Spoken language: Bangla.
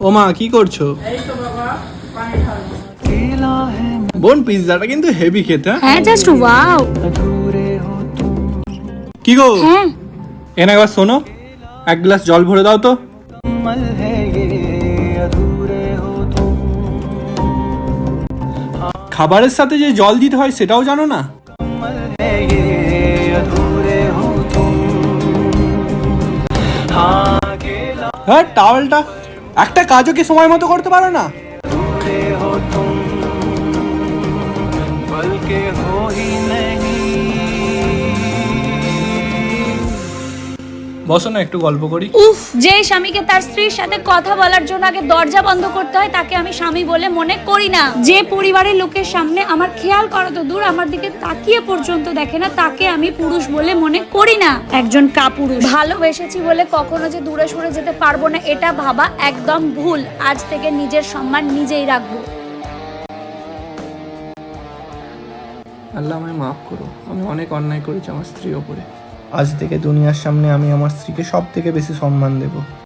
ও মা কি করছ? বোন পিৎজাটা কিন্তু হেভি খেতে হ্যাঁ? হ্যাঁ জাস্ট ওয়াও কি গো? হ্যাঁ। এনে একবার শোনো এক গ্লাস জল ভরে দাও তো। খাবারের সাথে যে জল দিতে হয় সেটাও জানো না? হ্যাঁ টাওয়েলটা। একটা কাজও কি সময় মতো করতে পারো না? বসো না একটু গল্প করি। উফ যে স্বামীকে তার স্ত্রীর সাথে কথা বলার জন্য আগে দরজা বন্ধ করতে হয় তাকে আমি স্বামী বলে মনে করি না। যে পরিবারের লোকের সামনে আমার খেয়াল করা তো দূর আমার দিকে তাকিয়ে পর্যন্ত দেখে না তাকে আমি পুরুষ বলে মনে করি না। একজন কাপুরুষ। ভালোবেসেছি বলে কখনো যে দূরে সরে যেতে পারব না এটা ভাবা একদম ভুল। আজ থেকে নিজের সম্মান নিজেই রাখব। আল্লাহ আমায় মাফ করো আমি অনেক অন্যায় করেছি আমার স্ত্রীর ওপরে। আজ থেকে দুনিয়ার সামনে আমি আমার স্ত্রীকে সব থেকে বেশি সম্মান দেবো।